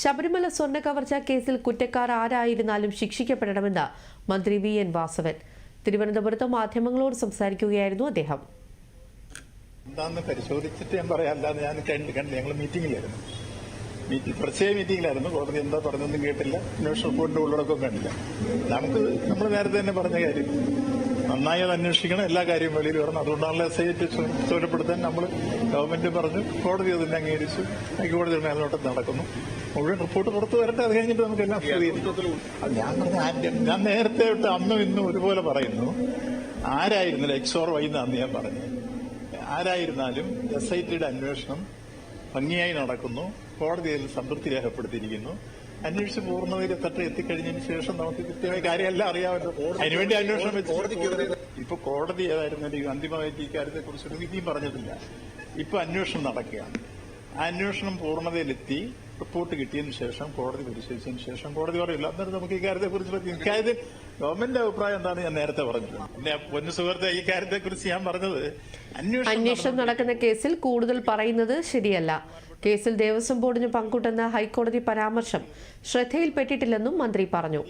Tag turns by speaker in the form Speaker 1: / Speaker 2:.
Speaker 1: ശബരിമല സ്വർണ്ണ കവർച്ചാ കേസിൽ കുറ്റക്കാർ ആരായിരുന്നാലും ശിക്ഷിക്കപ്പെടണമെന്ന് മന്ത്രി വി എൻ വാസവൻ തിരുവനന്തപുരത്ത് മാധ്യമങ്ങളോട് സംസാരിക്കുകയായിരുന്നു അദ്ദേഹം എന്താന്ന് പരിശോധിച്ചിട്ട് ഞാൻ പറയാല്ലാന്ന് ഞാൻ കണ്ട് കണ്ട് ഞങ്ങൾ മീറ്റിംഗിലായിരുന്നു മീറ്റിംഗ് പ്രത്യേക മീറ്റിംഗിലായിരുന്നു കോടതി എന്താ പറഞ്ഞൊന്നും കേട്ടില്ല അന്വേഷണ റിപ്പോർട്ടിന്റെ ഉള്ളടക്കം കണ്ടില്ല നമുക്ക് നമ്മൾ നേരത്തെ തന്നെ പറഞ്ഞ കാര്യം നന്നായി അത് അന്വേഷിക്കണം എല്ലാ കാര്യവും വെളിയിൽ വരണം അതുകൊണ്ടാണല്ലോ എസ് ഐ ടി നമ്മൾ ഗവൺമെന്റ് പറഞ്ഞു കോടതി അതിനെ അംഗീകരിച്ചു ഹൈക്കോടതി മേൽനോട്ടം നടക്കുന്നു മുഴുവൻ റിപ്പോർട്ട് പുറത്തു വരട്ടെ അത് കഴിഞ്ഞിട്ട് നമുക്ക് എല്ലാം ഞാൻ ആദ്യം ഞാൻ നേരത്തെ വിട്ട് അന്നും ഇന്നും ഒരുപോലെ പറയുന്നു ആരായിരുന്നില്ല ഓർ വൈ എന്നാന്ന് ഞാൻ പറഞ്ഞു ആരായിരുന്നാലും എസ് ഐ ടിയുടെ അന്വേഷണം ഭംഗിയായി നടക്കുന്നു കോടതിയിൽ സംതൃപ്തി രേഖപ്പെടുത്തിയിരിക്കുന്നു അന്വേഷിച്ച് തട്ട് എത്തിക്കഴിഞ്ഞതിന് ശേഷം നമുക്ക് കൃത്യമായ കാര്യമല്ല അറിയാമല്ലോ അതിനുവേണ്ടി അന്വേഷണം വെച്ച് ഇപ്പൊ കോടതി ഏതായിരുന്നാലും അന്തിമമായിട്ട് ഈ കാര്യത്തെ കുറിച്ചൊരു വിധിയും പറഞ്ഞിട്ടില്ല ഇപ്പൊ അന്വേഷണം നടക്കുകയാണ് ആ അന്വേഷണം പൂർണ്ണതയിലെത്തി റിപ്പോർട്ട് കിട്ടിയതിന് ശേഷം കോടതി പരിശോധിച്ചതിന് ശേഷം കോടതി പറയില്ല അന്നേരം നമുക്ക് ഈ കാര്യത്തെ കാര്യത്തെക്കുറിച്ച് അതായത് ഗവൺമെന്റിന്റെ അഭിപ്രായം എന്താണെന്ന് ഞാൻ നേരത്തെ പറഞ്ഞത് എന്റെ പൊന്നു സുഹൃത്തെ ഈ കാര്യത്തെ കുറിച്ച് ഞാൻ പറഞ്ഞത് അന്വേഷണം നടക്കുന്ന കേസിൽ കൂടുതൽ പറയുന്നത് ശരിയല്ല കേസിൽ ദേവസ്വം ബോർഡിന് പങ്കുണ്ടെന്ന ഹൈക്കോടതി പരാമർശം ശ്രദ്ധയിൽപ്പെട്ടിട്ടില്ലെന്നും മന്ത്രി പറഞ്ഞു